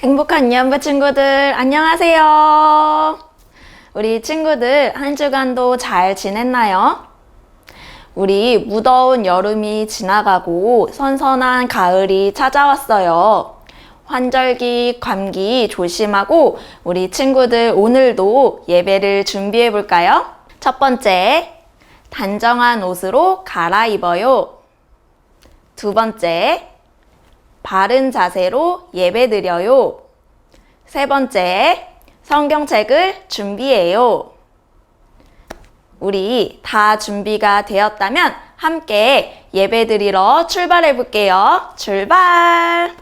행복한 유연부 친구들, 안녕하세요. 우리 친구들 한 주간도 잘 지냈나요? 우리 무더운 여름이 지나가고 선선한 가을이 찾아왔어요. 환절기, 감기 조심하고 우리 친구들 오늘도 예배를 준비해 볼까요? 첫 번째, 단정한 옷으로 갈아입어요. 두 번째, 바른 자세로 예배드려요. 세 번째, 성경책을 준비해요. 우리 다 준비가 되었다면 함께 예배드리러 출발해 볼게요. 출발!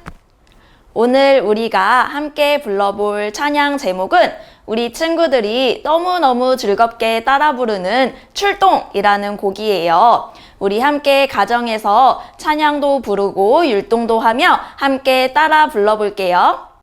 오늘 우리가 함께 불러볼 찬양 제목은 우리 친구들이 너무너무 즐겁게 따라 부르는 출동이라는 곡이에요. 우리 함께 가정에서 찬양도 부르고 율동도 하며 함께 따라 불러볼게요.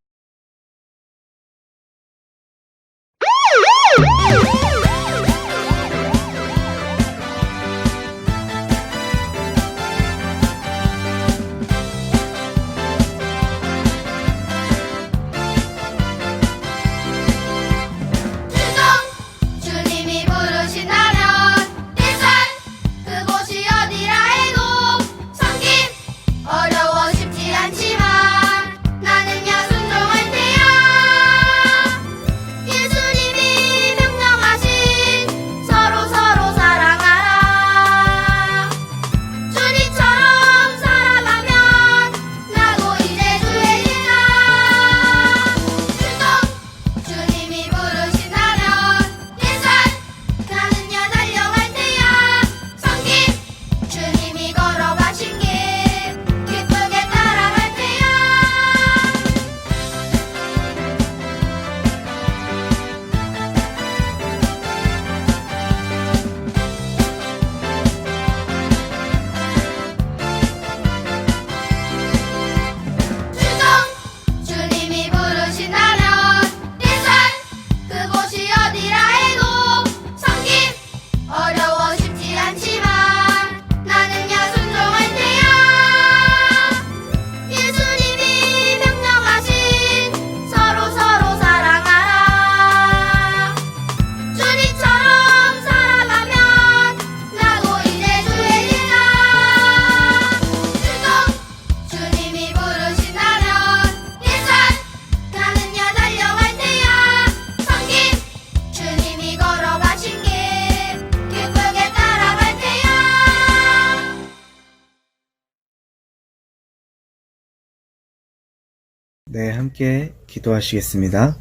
네, 함께 기도하시겠습니다.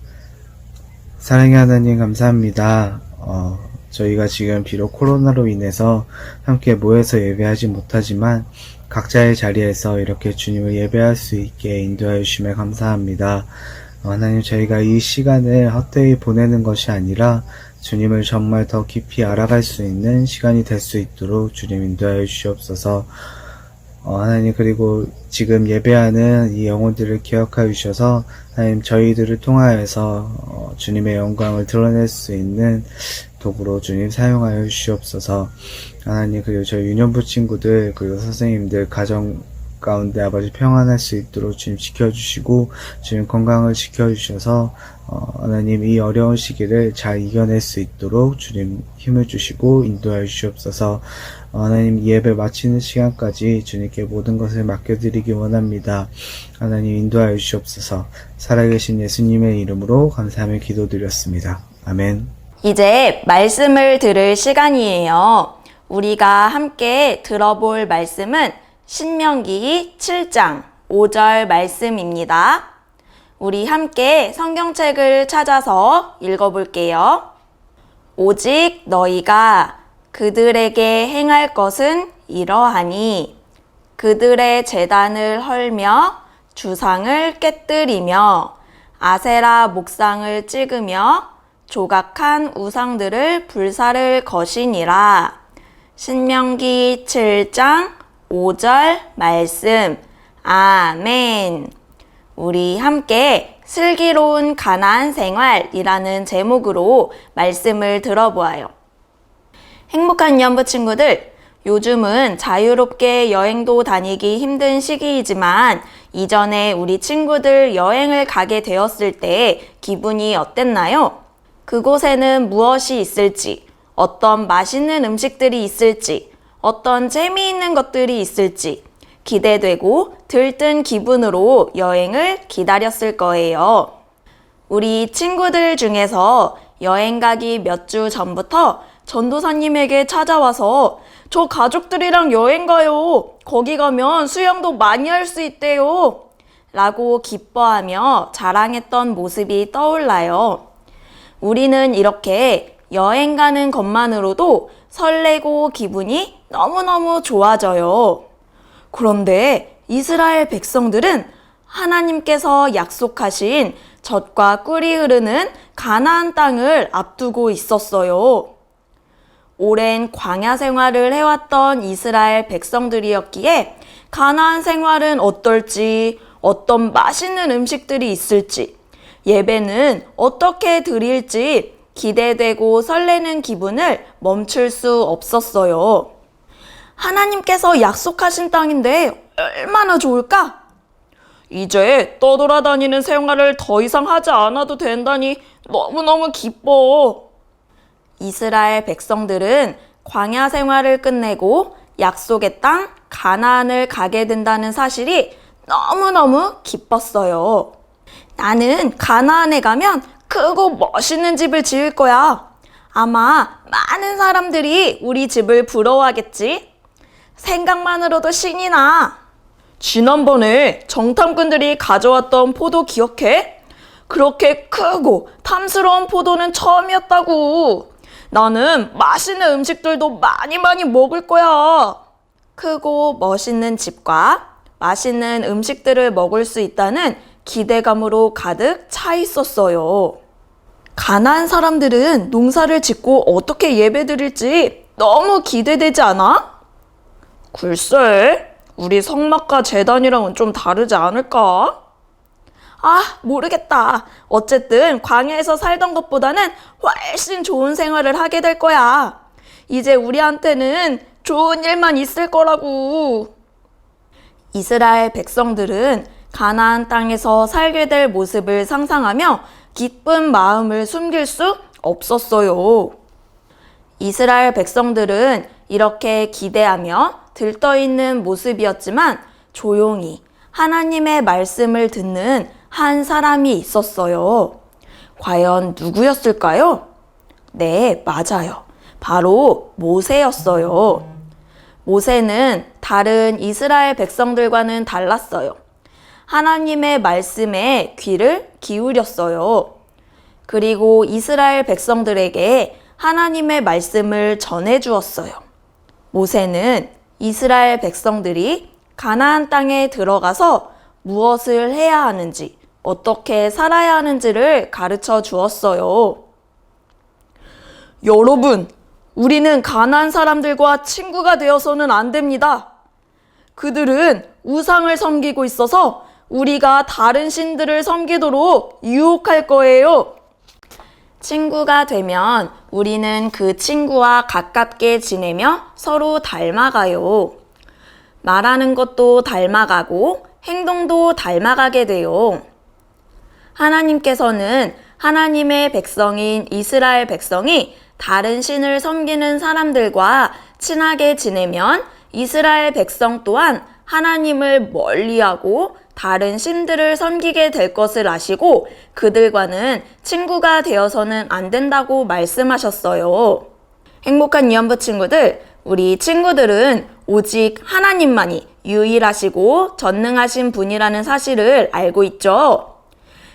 사랑의 하나님 감사합니다. 어, 저희가 지금 비록 코로나로 인해서 함께 모여서 예배하지 못하지만 각자의 자리에서 이렇게 주님을 예배할 수 있게 인도하여 주심에 감사합니다. 어, 하나님 저희가 이 시간을 헛되이 보내는 것이 아니라 주님을 정말 더 깊이 알아갈 수 있는 시간이 될 수 있도록 주님 인도하여 주시옵소서. 어, 하나님 그리고 지금 예배하는 이 영혼들을 기억하여 주셔서 하나님 저희들을 통하여서 어, 주님의 영광을 드러낼 수 있는 도구로 주님 사용하여 주시옵소서. 하나님 그리고 저희 유년부 친구들 그리고 선생님들 가정 가운데 아버지 평안할 수 있도록 주님 지켜주시고 주님 건강을 지켜주셔서 어, 하나님 이 어려운 시기를 잘 이겨낼 수 있도록 주님 힘을 주시고 인도하여 주시옵소서. 어, 하나님 이 예배 마치는 시간까지 주님께 모든 것을 맡겨드리기 원합니다. 하나님 인도하여 주시옵소서. 살아계신 예수님의 이름으로 감사하며 기도드렸습니다. 아멘. 이제 말씀을 들을 시간이에요. 우리가 함께 들어볼 말씀은 신명기 7장 5절 말씀입니다. 우리 함께 성경책을 찾아서 읽어볼게요. 오직 너희가 그들에게 행할 것은 이러하니 그들의 재단을 헐며 주상을 깨뜨리며 아세라 목상을 찍으며 조각한 우상들을 불사를 것이니라. 신명기 7장 5절 말씀. 아멘. 우리 함께 슬기로운 가나안 생활이라는 제목으로 말씀을 들어보아요. 행복한 연부 친구들, 요즘은 자유롭게 여행도 다니기 힘든 시기이지만 이전에 우리 친구들 여행을 가게 되었을 때 기분이 어땠나요? 그곳에는 무엇이 있을지, 어떤 맛있는 음식들이 있을지, 어떤 재미있는 것들이 있을지 기대되고 들뜬 기분으로 여행을 기다렸을 거예요. 우리 친구들 중에서 여행 가기 몇 주 전부터 전도사님에게 찾아와서 저 가족들이랑 여행 가요. 거기 가면 수영도 많이 할 수 있대요. 라고 기뻐하며 자랑했던 모습이 떠올라요. 우리는 이렇게 여행 가는 것만으로도 설레고 기분이 너무너무 좋아져요. 그런데 이스라엘 백성들은 하나님께서 약속하신 젖과 꿀이 흐르는 가나안 땅을 앞두고 있었어요. 오랜 광야 생활을 해왔던 이스라엘 백성들이었기에 가나안 생활은 어떨지, 어떤 맛있는 음식들이 있을지, 예배는 어떻게 드릴지 기대되고 설레는 기분을 멈출 수 없었어요. 하나님께서 약속하신 땅인데 얼마나 좋을까? 이제 떠돌아다니는 생활을 더 이상 하지 않아도 된다니 너무너무 기뻐. 이스라엘 백성들은 광야 생활을 끝내고 약속의 땅 가나안을 가게 된다는 사실이 너무너무 기뻤어요. 나는 가나안에 가면 크고 멋있는 집을 지을 거야. 아마 많은 사람들이 우리 집을 부러워하겠지? 생각만으로도 신이 나. 지난번에 정탐꾼들이 가져왔던 포도 기억해? 그렇게 크고 탐스러운 포도는 처음이었다고. 나는 맛있는 음식들도 많이 많이 먹을 거야. 크고 멋있는 집과 맛있는 음식들을 먹을 수 있다는 기대감으로 가득 차 있었어요. 가난한 사람들은 농사를 짓고 어떻게 예배 드릴지 너무 기대되지 않아? 글쎄, 우리 성막과 재단이랑은 좀 다르지 않을까? 아, 모르겠다. 어쨌든 광야에서 살던 것보다는 훨씬 좋은 생활을 하게 될 거야. 이제 우리한테는 좋은 일만 있을 거라고. 이스라엘 백성들은 가나안 땅에서 살게 될 모습을 상상하며 기쁜 마음을 숨길 수 없었어요. 이스라엘 백성들은 이렇게 기대하며 들떠 있는 모습이었지만 조용히 하나님의 말씀을 듣는 한 사람이 있었어요. 과연 누구였을까요? 네, 맞아요. 바로 모세였어요. 모세는 다른 이스라엘 백성들과는 달랐어요. 하나님의 말씀에 귀를 기울였어요. 그리고 이스라엘 백성들에게 하나님의 말씀을 전해 주었어요. 모세는 이스라엘 백성들이 가나안 땅에 들어가서 무엇을 해야 하는지, 어떻게 살아야 하는지를 가르쳐 주었어요. 여러분, 우리는 가나안 사람들과 친구가 되어서는 안 됩니다. 그들은 우상을 섬기고 있어서 우리가 다른 신들을 섬기도록 유혹할 거예요. 친구가 되면 우리는 그 친구와 가깝게 지내며 서로 닮아가요. 말하는 것도 닮아가고 행동도 닮아가게 돼요. 하나님께서는 하나님의 백성인 이스라엘 백성이 다른 신을 섬기는 사람들과 친하게 지내면 이스라엘 백성 또한 하나님을 멀리하고 다른 신들을 섬기게 될 것을 아시고 그들과는 친구가 되어서는 안 된다고 말씀하셨어요. 행복한 유연부 친구들, 우리 친구들은 오직 하나님만이 유일하시고 전능하신 분이라는 사실을 알고 있죠.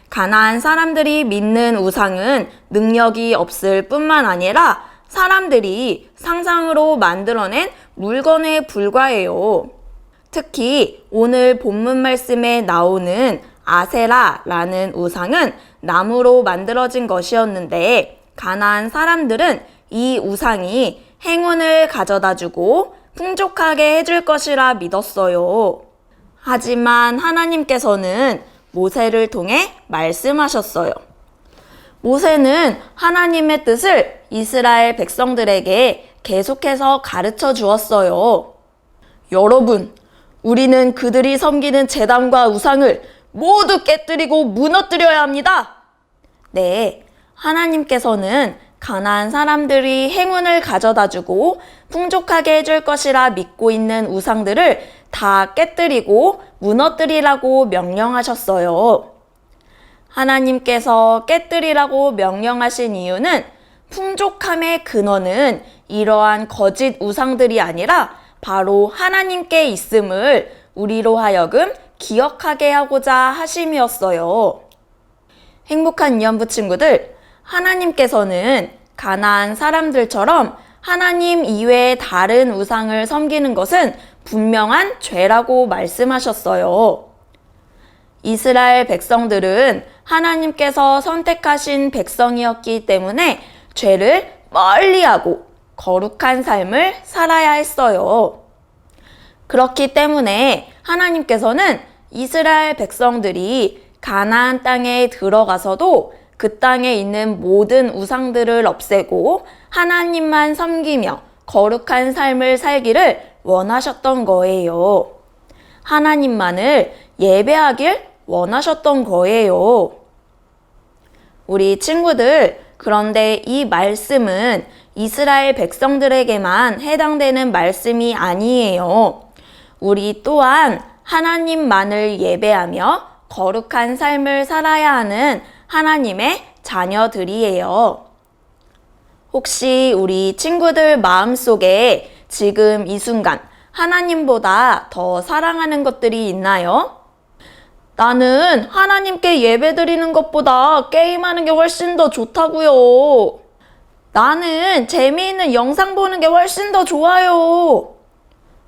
가나안 사람들이 믿는 우상은 능력이 없을 뿐만 아니라 사람들이 상상으로 만들어낸 물건에 불과해요. 특히 오늘 본문 말씀에 나오는 아세라라는 우상은 나무로 만들어진 것이었는데 가나안 사람들은 이 우상이 행운을 가져다 주고 풍족하게 해줄 것이라 믿었어요. 하지만 하나님께서는 모세를 통해 말씀하셨어요. 모세는 하나님의 뜻을 이스라엘 백성들에게 계속해서 가르쳐 주었어요. 여러분, 우리는 그들이 섬기는 재단과 우상을 모두 깨뜨리고 무너뜨려야 합니다. 네, 하나님께서는 가난한 사람들이 행운을 가져다 주고 풍족하게 해줄 것이라 믿고 있는 우상들을 다 깨뜨리고 무너뜨리라고 명령하셨어요. 하나님께서 깨뜨리라고 명령하신 이유는 풍족함의 근원은 이러한 거짓 우상들이 아니라 바로 하나님께 있음을 우리로 하여금 기억하게 하고자 하심이었어요. 행복한 위안부 친구들, 하나님께서는 가난한 사람들처럼 하나님 이외의 다른 우상을 섬기는 것은 분명한 죄라고 말씀하셨어요. 이스라엘 백성들은 하나님께서 선택하신 백성이었기 때문에 죄를 멀리하고 거룩한 삶을 살아야 했어요. 그렇기 때문에 하나님께서는 이스라엘 백성들이 가나안 땅에 들어가서도 그 땅에 있는 모든 우상들을 없애고 하나님만 섬기며 거룩한 삶을 살기를 원하셨던 거예요. 하나님만을 예배하길 원하셨던 거예요. 우리 친구들, 그런데 이 말씀은 이스라엘 백성들에게만 해당되는 말씀이 아니에요. 우리 또한 하나님만을 예배하며 거룩한 삶을 살아야 하는 하나님의 자녀들이에요. 혹시 우리 친구들 마음속에 지금 이 순간 하나님보다 더 사랑하는 것들이 있나요? 나는 하나님께 예배 드리는 것보다 게임하는 게 훨씬 더 좋다고요. 나는 재미있는 영상 보는 게 훨씬 더 좋아요.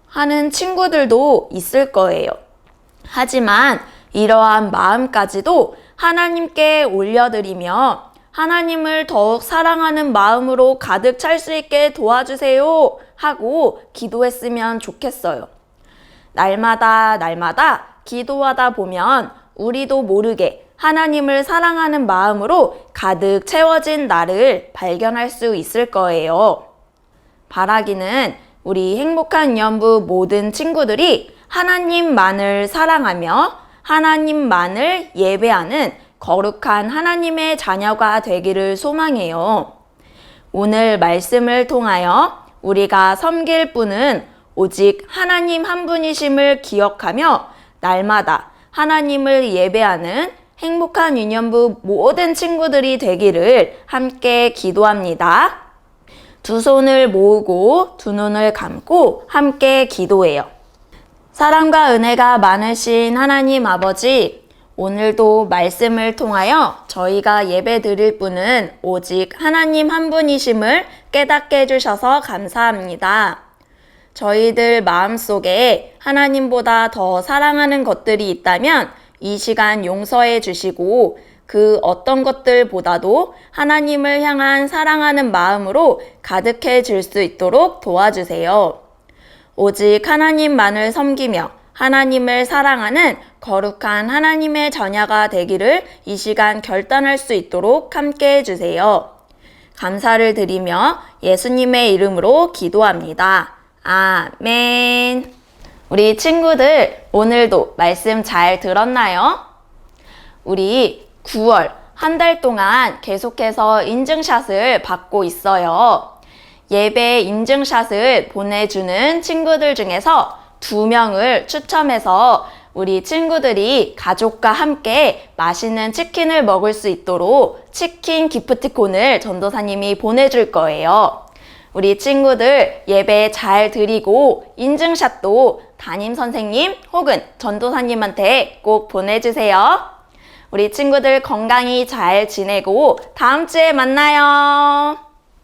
하는 친구들도 있을 거예요. 하지만 이러한 마음까지도 하나님께 올려드리며 하나님을 더욱 사랑하는 마음으로 가득 찰 수 있게 도와주세요 하고 기도했으면 좋겠어요. 날마다 날마다 기도하다 보면 우리도 모르게 하나님을 사랑하는 마음으로 가득 채워진 나를 발견할 수 있을 거예요. 바라기는 우리 행복한 연부 모든 친구들이 하나님만을 사랑하며 하나님만을 예배하는 거룩한 하나님의 자녀가 되기를 소망해요. 오늘 말씀을 통하여 우리가 섬길 분은 오직 하나님 한 분이심을 기억하며 날마다 하나님을 예배하는 행복한 유년부 모든 친구들이 되기를 함께 기도합니다. 두 손을 모으고 두 눈을 감고 함께 기도해요. 사랑과 은혜가 많으신 하나님 아버지, 오늘도 말씀을 통하여 저희가 예배 드릴 분은 오직 하나님 한 분이심을 깨닫게 해주셔서 감사합니다. 저희들 마음속에 하나님보다 더 사랑하는 것들이 있다면 이 시간 용서해 주시고 그 어떤 것들보다도 하나님을 향한 사랑하는 마음으로 가득해질 수 있도록 도와주세요. 오직 하나님만을 섬기며 하나님을 사랑하는 거룩한 하나님의 자녀가 되기를 이 시간 결단할 수 있도록 함께 해주세요. 감사를 드리며 예수님의 이름으로 기도합니다. 아멘. 우리 친구들, 오늘도 말씀 잘 들었나요? 우리 9월 한 달 동안 계속해서 인증샷을 받고 있어요. 예배 인증샷을 보내주는 친구들 중에서 두 명을 추첨해서 우리 친구들이 가족과 함께 맛있는 치킨을 먹을 수 있도록 치킨 기프티콘을 전도사님이 보내줄 거예요. 우리 친구들 예배 잘 드리고 인증샷도 담임 선생님 혹은 전도사님한테 꼭 보내주세요. 우리 친구들 건강히 잘 지내고 다음 주에 만나요.